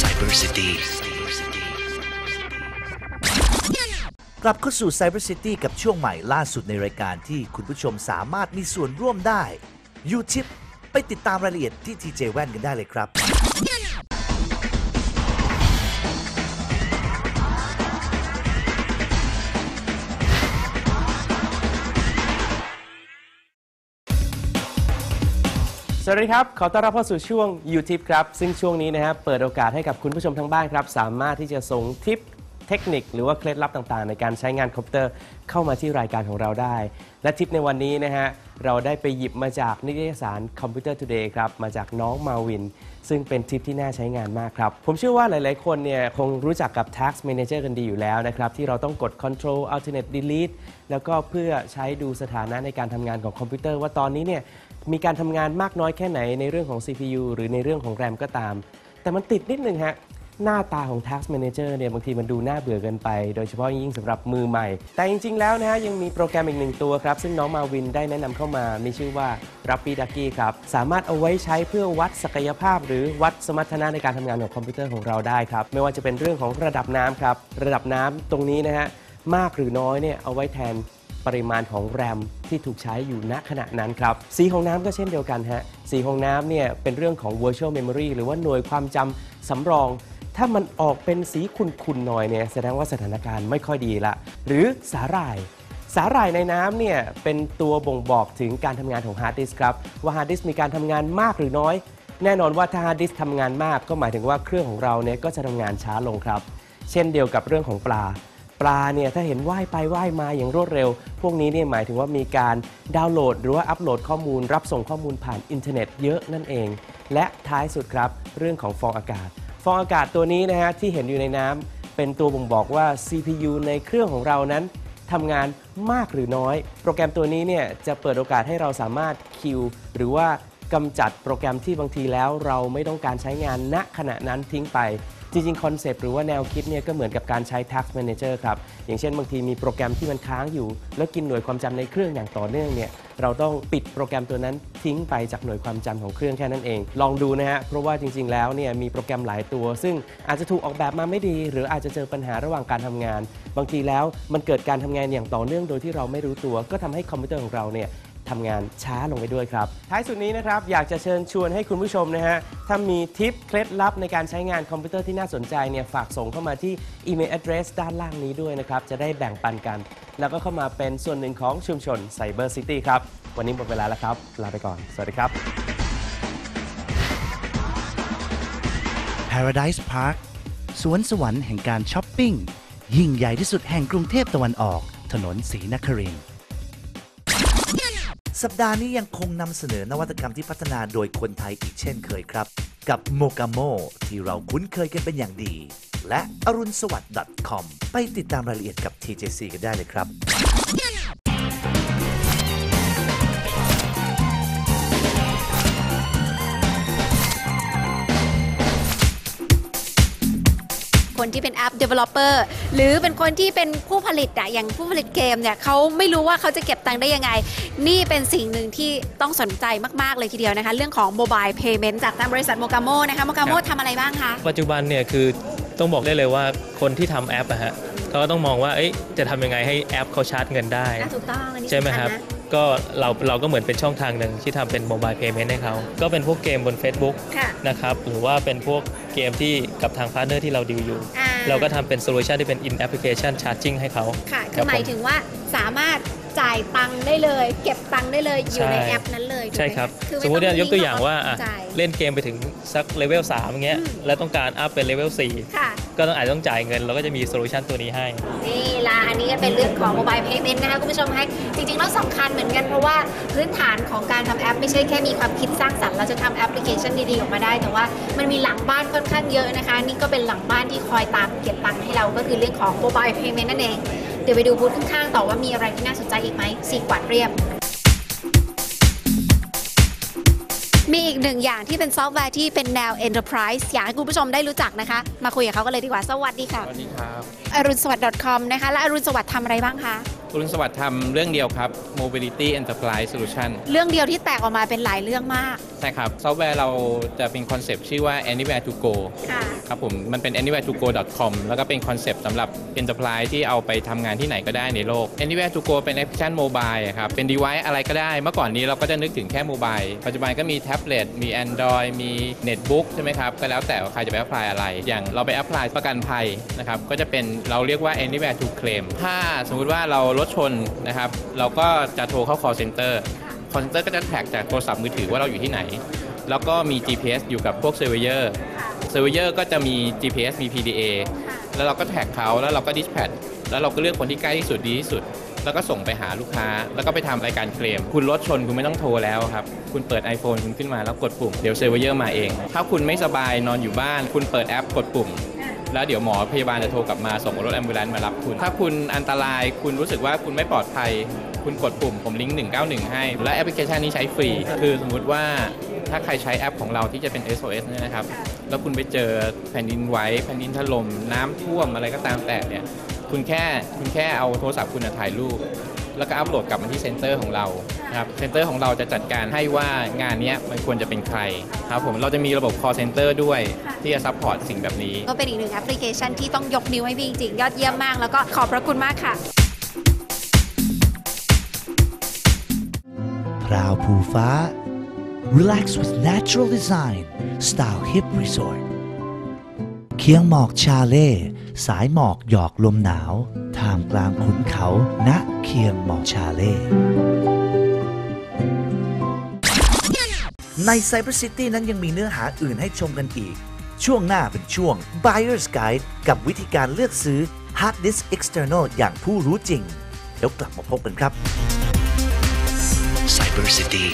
Cyber City กลับเข้าสู่ Cyber City กับช่วงใหม่ล่าสุดในรายการที่คุณผู้ชมสามารถมีส่วนร่วมได้ YouTube ไปติดตามรายละเอียดที่ TJ แว่นกันได้เลยครับ สวัสดีครับ ขอต้อนรับเข้าสู่ช่วง YouTube ครับ ซึ่งช่วงนี้นะครับเปิดโอกาสให้กับคุณผู้ชมทางบ้านครับ สามารถที่จะส่งทิป เทคนิคหรือว่าเคล็ดลับต่างๆ ในการใช้งานคอมพิวเตอร์เข้ามาที่รายการของเราได้ และทิปในวันนี้นะฮะเราได้ไปหยิบมาจากนิตยสาร Computer Today ครับมาจากน้องมาวิน ซึ่งเป็นทิปที่น่าใช้งานมากครับ ผมเชื่อว่าหลายๆคนเนี่ยคงรู้จักกับ Task Manager กันดีอยู่แล้วนะครับ ที่เราต้องกด Control Alternate Delete แล้วก็เพื่อใช้ดูสถานะในการทำงานของคอมพิวเตอร์ว่าตอนนี้เนี่ยมีการทำงานมากน้อยแค่ไหนในเรื่องของ CPU หรือในเรื่องของ RAM ก็ตาม แต่มันติดนิดนึงฮะ หน้าตาของ Task Manager เนี่ยบางทีมันดูน่าเบื่อเกินไป โดยเฉพาะยิ่งสำหรับมือใหม่ แต่จริง ๆ แล้วนะฮะยังมีโปรแกรมอีกหนึ่งตัวครับ ซึ่งน้องมาวินได้แนะนำเข้ามา มีชื่อว่า Rappy Ducky ครับ สามารถเอาไว้ใช้เพื่อวัดศักยภาพ หรือวัดสมรรถนะในการทำงานของคอมพิวเตอร์ของเราได้ครับ ไม่ว่าจะเป็นเรื่องของระดับน้ำครับ ระดับน้ำตรงนี้นะฮะมากหรือน้อยเนี่ยเอาไว้แทนปริมาณของแรมที่ถูกใช้อยู่ณขณะนั้นครับ สีของน้ำก็เช่นเดียวกันฮะ สีของน้ำเนี่ยเป็นเรื่องของ virtual memory หรือว่าหน่วยความจำสำรอง ถ้ามันออกเป็นสีขุ่นๆหน่อยเนี่ยแสดงว่าสถานการณ์ไม่ค่อยดีละ หรือสาหร่าย สาหร่ายในน้ำเนี่ยเป็นตัวบ่งบอกถึงการทำงานของฮาร์ดดิสครับ ว่าฮาร์ดดิสมีการทำงานมากหรือน้อย แน่นอนว่าถ้าฮาร์ดดิสทำงานมากก็หมายถึงว่าเครื่องของเราเนี่ยก็จะทำงานช้าลงครับ เช่นเดียวกับเรื่องของปลาปลาเนี่ยถ้าเห็นว่ายไปว่ายมาอย่างรวดเร็ว พวกนี้เนี่ยหมายถึงว่ามีการดาวน์โหลด หรือว่าอัปโหลดข้อมูล รับส่งข้อมูลผ่านอินเทอร์เน็ตเยอะนั่นเอง และท้ายสุดครับ เรื่องของฟองอากาศ ฟองอากาศตัวนี้นะฮะที่เห็นอยู่ในน้ำเป็นตัวบ่งบอกว่า CPU ในเครื่องของเรานั้นทำงานมากหรือน้อย โปรแกรมตัวนี้เนี่ยจะเปิดโอกาสให้เราสามารถคิวหรือว่ากำจัดโปรแกรมที่บางทีแล้วเราไม่ต้องการใช้งานณขณะนั้นทิ้งไป จริงๆ คอนเซปต์หรือว่าแนวคิดเนี่ยก็เหมือนกับการใช้ Task Manager ครับ อย่างเช่นบางทีมีโปรแกรมที่มันค้างอยู่ แล้วกินหน่วยความจำในเครื่องอย่างต่อเนื่องเนี่ยเราต้องปิดโปรแกรมตัวนั้นทิ้งไปจากหน่วยความจำของเครื่องแค่นั้นเอง ลองดูนะฮะเพราะว่าจริง ๆ แล้วเนี่ยมีโปรแกรมหลายตัว ซึ่งอาจจะถูกออกแบบมาไม่ดี หรืออาจจะเจอปัญหาระหว่างการทำงาน บางทีแล้วมันเกิดการทำงานอย่างต่อเนื่องโดยที่เราไม่รู้ตัว ก็ทำให้คอมพิวเตอร์ของเราเนี่ย ทำงานช้าลงไปด้วยครับ ท้ายสุดนี้นะครับอยากจะเชิญชวนให้คุณผู้ชมนะฮะถ้ามีทิปเคล็ดลับในการใช้งานคอมพิวเตอร์ที่น่าสนใจเนี่ยฝากส่งเข้ามาที่อีเมล address ด้านล่างนี้ด้วยนะครับ จะได้แบ่งปันกัน แล้วก็เข้ามาเป็นส่วนหนึ่งของชุมชน Cyber City ครับ วันนี้หมดเวลาแล้วครับ ลาไปก่อน สวัสดีครับ Paradise Park สวนสวรรค์แห่งการช้อปปิ้งยิ่งใหญ่ที่สุดแห่งกรุงเทพตะวันออก ถนนศรีนครินทร์ สัปดาห์นี้ยังคงนำเสนอนวัตกรรมที่พัฒนาโดยคนไทยอีกเช่นเคยครับ กับโมกาโมที่เราคุ้นเคยกันเป็นอย่างดี และอรุณสวัสดิ์ .com ไปติดตามรายละเอียดกับ TJC กันได้เลยครับ คนที่เป็นแอป developer หรือเป็นคนที่เป็นผู้ผลิตอะอย่างผู้ผลิตเกมเนี่ยเขาไม่รู้ว่าเขาจะเก็บตังค์ได้ยังไง นี่เป็นสิ่งหนึ่งที่ต้องสนใจมากๆเลยทีเดียวนะคะ เรื่องของ mobile payment จากทางบริษัทโมกาโมนะคะโมกาโมครับทำอะไรบ้างคะปัจจุบันเนี่ยคือต้องบอกได้เลยว่าคนที่ทำแอปอะฮะเขาก็ต้องมองว่าเอ้ยจะทำยังไงให้แอปเขาชาร์จเงินได้อะถูกต้องอันนี้ใช่ไหมสำครับนะ ก็เราเราก็เหมือนเป็นช่องทางหนึ่งที่ทำเป็นโมบายเพย์เมนต์ให้เขา ก็เป็นพวกเกมบน Facebook ค่ะ นะครับหรือว่าเป็นพวกเกมที่กับทางพาร์ทเนอร์ที่เราดีลอยู่ อ่า เราก็ทำเป็นโซลูชันที่เป็น in application charging ให้เขา ค่ะคคืรัอบหมายผมถึงว่าสามารถจ่ายตังค์ได้เลย เก็บตังค์ได้เลยอยู่ในใช่ แอปนั้นเลยถูกไหใช่ครับคือสมมุติเนี่ยยกตัวอย่างว่าไม่อะจ่ายเล่นเกมไปถึงสักเลเวล3อย่างเงี้ยอืม แล้วต้องการอัพเป็นเลเวล4 ค่ะ ก็ต้องอาจจะต้องจ่ายเงิน เราก็จะมีโซลูชันตัวนี้ให้ นี่ละอันนี้ก็เป็นเรื่องของ mobile payment นะคะคุณผู้ชมคะจริงๆแล้วสำคัญเหมือนกันเพราะว่าพื้นฐานของการทำแอป ไม่ใช่แค่มีความคิดสร้างสรรค์เราจะทำแอปพลิเคชันดีๆออกมาได้ แต่ว่ามันมีหลังบ้านค่อนข้างเยอะนะคะ นี่ก็เป็นหลังบ้านที่คอยตามเก็บตังค์ให้เราก็คือเรื่องของ mobile payment นั่นเองเดี๋ยวไปดูบูธข้างๆต่อว่ามีอะไรที่น่าสนใจอีกไหมสี่กวาดเรียบ มีอีกหนึ่งอย่างที่เป็นซอฟต์แวร์ที่เป็นแนว Enterprise อยากให้คุณผู้ชมได้รู้จักนะคะ มาคุยกับเขากันเลยดีกว่า สวัสดีค่ะ สวัสดีครับอรุณสวัสดิ์ .com นะคะ และอรุณสวัสดิ์ทำอะไรบ้างคะ อรุณสวัสดิ์ทำเรื่องเดียวครับ Mobility Enterprise Solution เรื่องเดียวที่แตกออกมาเป็นหลายเรื่องมาก ใช่ครับ ซอฟต์แวร์เราจะเป็นคอนเซปต์ชื่อว่า anywhere to go ค่ะครับผม มันเป็น anywhere to go com แล้วก็เป็นคอนเซปต์สำหรับ enterprise ที่เอาไปทำงานที่ไหนก็ได้ในโลก anywhere to go เป็นแอปพลิเคชันโมบายครับ เป็น device อะไรก็ได้ เมื่อก่อนนี้เราก็จะนึกถึงแค่โมบาย ปัจจุบันก็มีแท็บเล็ต มี Android มี netbook ใช่ไหมครับ ก็แล้วแต่ว่าใครจะไป apply อะไร อย่างเราไป apply ประกันภัยนะครับ ก็จะเป็นเราเรียกว่า anywhere to claim ถ้าสมมุติว่าเรารถชนนะครับ เราก็จะโทรเข้า call center call center ก็จะแท็กจากโทรศัพท์มือถือว่าเราอยู่ที่ไหน แล้วก็มี GPS อยู่กับพวกเซอร์เวเยอร์เซอร์เวเยอร์ก็จะมี GPS มี PDA แล้วเราก็แท็กเขาแล้วเราก็ดิสแพดแล้วเราก็เลือกคนที่ใกล้ที่สุดดีที่สุด แล้วก็ส่งไปหาลูกค้า แล้วก็ไปทำรายการเคลม คุณรถชนคุณไม่ต้องโทรแล้วครับ คุณเปิด iPhone คุณขึ้นมาแล้วกดปุ่ม เดี๋ยวเซอร์เวเยอร์มาเอง ถ้าคุณไม่สบายนอนอยู่บ้าน คุณเปิดแอปกดปุ่ม แล้วเดี๋ยวหมอพยาบาลจะโทรกลับมาส่งรถแอมบูเลนซ์มารับคุณ ถ้าคุณอันตรายคุณรู้สึกว่าคุณไม่ปลอดภัย คุณกดปุ่มผมลิงก์191 ให้ และแอปพลิเคชันนี้ใช้ฟรี คือสมมุติว่าถ้าใครใช้แอปของเราที่จะเป็น SOS เนี่ยนะครับ แล้วคุณไปเจอแผ่นดินไหวแผ่นดินถล่มน้ำท่วมอะไรก็ตามแต่เนี่ยคุณแค่คุณแค่เอาโทรศัพท์คุณถ่ายรูป แล้วก็อัปโหลดกลับมาที่เซ็นเตอร์ของเรานะครับเซ็นเตอร์ของเราจะจัดการให้ว่างานเนี้ยมันควรจะเป็นใครครับผมเราจะมีระบบ call center ด้วยที่จะซัพพอร์ตสิ่งแบบนี้ ก็เป็นอีกหนึ่งแอปพลิเคชันที่ต้องยกนิ้วให้พี่จริงๆ ยอดเยี่ยมมาก แล้วก็ขอบพระคุณมากค่ะ พราวภูฟ้า Relax with natural design Style Hip Resort เคียงหมอกชาเล่ สายหมอกหยอกลมหนาว ท่ามกลางขุนเขา ณ เคียงหมอกชาเล่ ใน Cyber City นั้นยังมีเนื้อหาอื่นให้ชมกันอีก ช่วงหน้าเป็นช่วง Buyer's Guide กับวิธีการเลือกซื้อ Hard Disk External อย่างผู้รู้จริง เดี๋ยวกลับมาพบกันครับ Cyber City